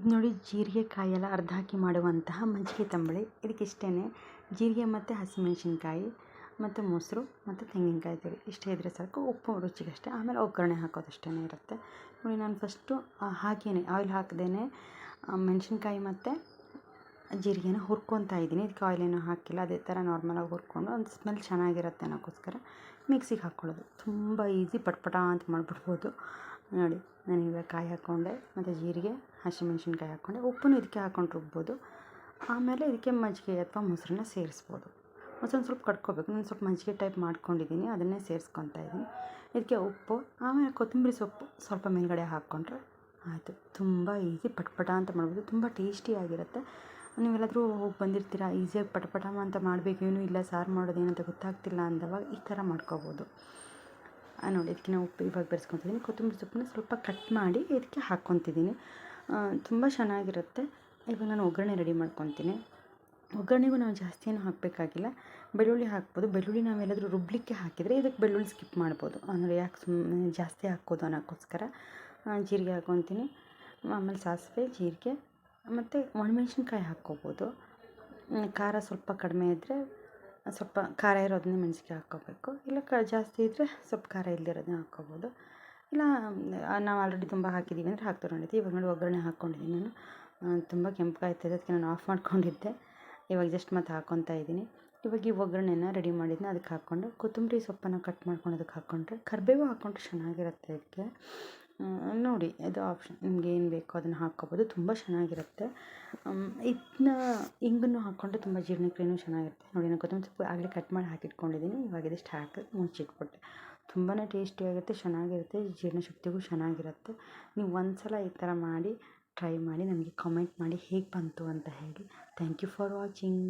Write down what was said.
ಇದು ನೋಡಿ ಜೀರಿಗೆ ಕಾಯೆಲ್ಲ ಅರ್ಧ ಹಾಕಿ ಮಾಡುವಂತಹ ಮಜ್ಜಿಗೆ ತಂಬಳಿ. ಇದಕ್ಕೆ ಇಷ್ಟೇ ಜೀರಿಗೆ ಮತ್ತು ಹಸಿಮೆಣ್ಸಿನ್ಕಾಯಿ ಮತ್ತು ಮೊಸರು ಮತ್ತು ತೆಂಗಿನಕಾಯಿ ತುರಿ ಇಷ್ಟೇ ಇದ್ದರೆ ಸಾಕು, ಉಪ್ಪು ರುಚಿಗಷ್ಟೇ. ಆಮೇಲೆ ಒಗ್ಗರಣೆ ಹಾಕೋದಷ್ಟೇ ಇರುತ್ತೆ. ನೋಡಿ, ನಾನು ಫಸ್ಟು ಹಾಕೇನೆ ಆಯಿಲ್ ಹಾಕದೇ ಮೆಣಸಿನ್ಕಾಯಿ ಮತ್ತು ಜೀರಿಗೆನ ಹುರ್ಕೊತಾ ಇದ್ದೀನಿ. ಇದಕ್ಕೆ ಆಯಿಲ್ ಏನೂ ಹಾಕಿಲ್ಲ, ಅದೇ ಥರ ನಾರ್ಮಲಾಗಿ ಹುರ್ಕೊಂಡು ಒಂದು ಸ್ಮೆಲ್ ಚೆನ್ನಾಗಿರುತ್ತೆ ಅನ್ನೋಕ್ಕೋಸ್ಕರ ಮಿಕ್ಸಿಗೆ ಹಾಕ್ಕೊಳ್ಳೋದು ತುಂಬ ಈಸಿ ಪಟ್ಪಟ ಅಂತ ಮಾಡಿಬಿಡ್ಬೋದು. ನೋಡಿ ನಾನು ಕಾಯಿ ಹಾಕ್ಕೊಂಡೆ ಮತ್ತು ಜೀರಿಗೆ ಹಸಿಮೆಣ್ಸಿನ್ಕಾಯಿ ಹಾಕ್ಕೊಂಡೆ, ಉಪ್ಪನ್ನು ಇದಕ್ಕೆ ಹಾಕ್ಕೊಂಡು ರುಬ್ಬೋದು ಆಮೇಲೆ ಇದಕ್ಕೆ ಮಜ್ಜಿಗೆ ಅಥವಾ ಮೊಸರನ್ನ ಸೇರಿಸ್ಬೋದು. ಮೊಸರನ್ನ ಸ್ವಲ್ಪ ಕಡ್ಕೋಬೇಕು ನಾನು ಸ್ವಲ್ಪ ಮಜ್ಜಿಗೆ ಟೈಪ್ ಮಾಡ್ಕೊಂಡಿದ್ದೀನಿ, ಅದನ್ನೇ ಸೇರಿಸ್ಕೊತಾ ಇದ್ದೀನಿ. ಇದಕ್ಕೆ ಉಪ್ಪು, ಆಮೇಲೆ ಕೊತ್ತಂಬರಿ ಸೊಪ್ಪು ಸ್ವಲ್ಪ ಮೇಲ್ಗಡೆ ಹಾಕ್ಕೊಂಡ್ರೆ ಆಯಿತು. ತುಂಬ ಈಸಿ, ಪಟಪಟ ಅಂತ ಮಾಡ್ಬೋದು. ತುಂಬ ಟೇಸ್ಟಿಯಾಗಿರುತ್ತೆ ನೀವೆಲ್ಲಾದರೂ ಹೋಗಿ ಬಂದಿರ್ತೀರ? ಈಸಿಯಾಗಿ ಪಟಪಟ ಅಂತ ಮಾಡಬೇಕೇನು ಇಲ್ಲ, ಸಾರು ಮಾಡೋದು ಏನಂತ ಗೊತ್ತಾಗ್ತಿಲ್ಲ ಅಂದವಾಗ ಈ ಥರ ಮಾಡ್ಕೋಬೋದು. ನೋಡಿ, ಇದಕ್ಕೆ ನಾವು ಉಪ್ಪು ಇವಾಗ ಬೆರೆಸ್ಕೊತಿದ್ದೀನಿ. ಕೊತ್ತಂಬರಿ ಸೊಪ್ಪನ್ನ ಸ್ವಲ್ಪ ಕಟ್ ಮಾಡಿ ಇದಕ್ಕೆ ಹಾಕ್ಕೊತಿದ್ದೀನಿ. ತುಂಬ ಚೆನ್ನಾಗಿರುತ್ತೆ. ಇವಾಗ ನಾನು ಒಗ್ಗರಣೆ ರೆಡಿ ಮಾಡ್ಕೊತೀನಿ. ಒಗ್ಗರಣೆಗೂ ನಾವು ಜಾಸ್ತಿ ಏನು ಹಾಕಬೇಕಾಗಿಲ್ಲ. ಬೆಳ್ಳುಳ್ಳಿ ಹಾಕ್ಬೋದು. ಬೆಳ್ಳುಳ್ಳಿ ನಾವೆಲ್ಲಾದರೂ ರುಬ್ಬಲಿಕ್ಕೆ ಹಾಕಿದರೆ ಇದಕ್ಕೆ ಬೆಳ್ಳುಳ್ಳಿ ಸ್ಕಿಪ್ ಮಾಡ್ಬೋದು. ಅಂದರೆ ಯಾಕೆ ಸುಮ್ಮನೆ ಜಾಸ್ತಿ ಹಾಕ್ಬೋದು ಅನ್ನೋಕ್ಕೋಸ್ಕರ. ಜೀರಿಗೆ ಹಾಕ್ಕೊತೀನಿ. ಆಮೇಲೆ ಸಾಸಿವೆ, ಜೀರಿಗೆ, ಮತ್ತು ಒಣಮೆಣ್ಸಿನ್ಕಾಯಿ ಹಾಕ್ಕೋಬೋದು. ಖಾರ ಸ್ವಲ್ಪ ಕಡಿಮೆ ಇದ್ದರೆ ಸ್ವಲ್ಪ ಖಾರ ಇರೋದನ್ನೇ ಮೆಣ್ಸಿನ್ಕಾಯಿ ಹಾಕ್ಕೋಬೇಕು. ಇಲ್ಲ ಕ, ಜಾಸ್ತಿ ಇದ್ದರೆ ಸ್ವಲ್ಪ ಖಾರ ಇಲ್ಲದಿರೋದನ್ನ ಹಾಕ್ಕೋಬೋದು. ಇಲ್ಲ ನಾವು ಆಲ್ರೆಡಿ ತುಂಬ ಹಾಕಿದ್ದೀವಿ ಅಂದರೆ ಹಾಕ್ತಾ ಇವಾಗ ನೋಡಿ ಒಗ್ಗರಣೆ ಹಾಕ್ಕೊಂಡಿದ್ದೀನಿ ನಾನು. ತುಂಬ ಕೆಂಪಗಾಯ್ತಿದೆ ಅದಕ್ಕೆ ನಾನು ಆಫ್ ಮಾಡ್ಕೊಂಡಿದ್ದೆ. ಇವಾಗ ಜಸ್ಟ್ ಮತ್ತೆ ಹಾಕ್ಕೊತಾ ಇದ್ದೀನಿ. ಇವಾಗ ಈ ಒಗ್ಗರಣೆನ ರೆಡಿ ಮಾಡಿದ್ನ, ಅದಕ್ಕೆ ಹಾಕ್ಕೊಂಡು ಕೊತ್ತಂಬರಿ ಸೊಪ್ಪನ್ನು ಕಟ್ ಮಾಡ್ಕೊಂಡು ಅದಕ್ಕೆ ಹಾಕ್ಕೊಂಡ್ರೆ ಕರಿಬೇವು ಹಾಕ್ಕೊಂಡ್ರೆ ಚೆನ್ನಾಗಿರುತ್ತೆ ಇದಕ್ಕೆ. ನೋಡಿ ಅದು ಆಪ್ಷನ್ ನಿಮ್ಗೆ ಏನು ಬೇಕೋ ಅದನ್ನು ಹಾಕ್ಕೋಬೋದು, ತುಂಬ ಚೆನ್ನಾಗಿರುತ್ತೆ. ಇದನ್ನ ಇಂಗನ್ನು ಹಾಕ್ಕೊಂಡ್ರೆ ತುಂಬ ಜೀರ್ಣಕ್ರಿಯೂ ಚೆನ್ನಾಗಿರುತ್ತೆ. ನೋಡಿ, ನಾನು ಕೊತ್ತಂಬರಿ ಸೊಪ್ಪು ಆಗಲೇ ಕಟ್ ಮಾಡಿ ಹಾಕಿಟ್ಕೊಂಡಿದ್ದೀನಿ. ಇವಾಗ ಇದಿಷ್ಟು ಹಾಕಿ ಮುಚ್ಚಿಟ್ಬಿಟ್ಟೆ. ತುಂಬಾ ಟೇಸ್ಟಿಯಾಗಿರುತ್ತೆ ಚೆನ್ನಾಗಿರುತ್ತೆ, ಜೀರ್ಣಶಕ್ತಿಗೂ ಚೆನ್ನಾಗಿರುತ್ತೆ. ನೀವು ಒಂದು ಸಲ ಈ ಥರ ಮಾಡಿ, ಟ್ರೈ ಮಾಡಿ ನನಗೆ ಕಾಮೆಂಟ್ ಮಾಡಿ ಹೇಗೆ ಬಂತು ಅಂತ ಹೇಳಿ. Thank you for watching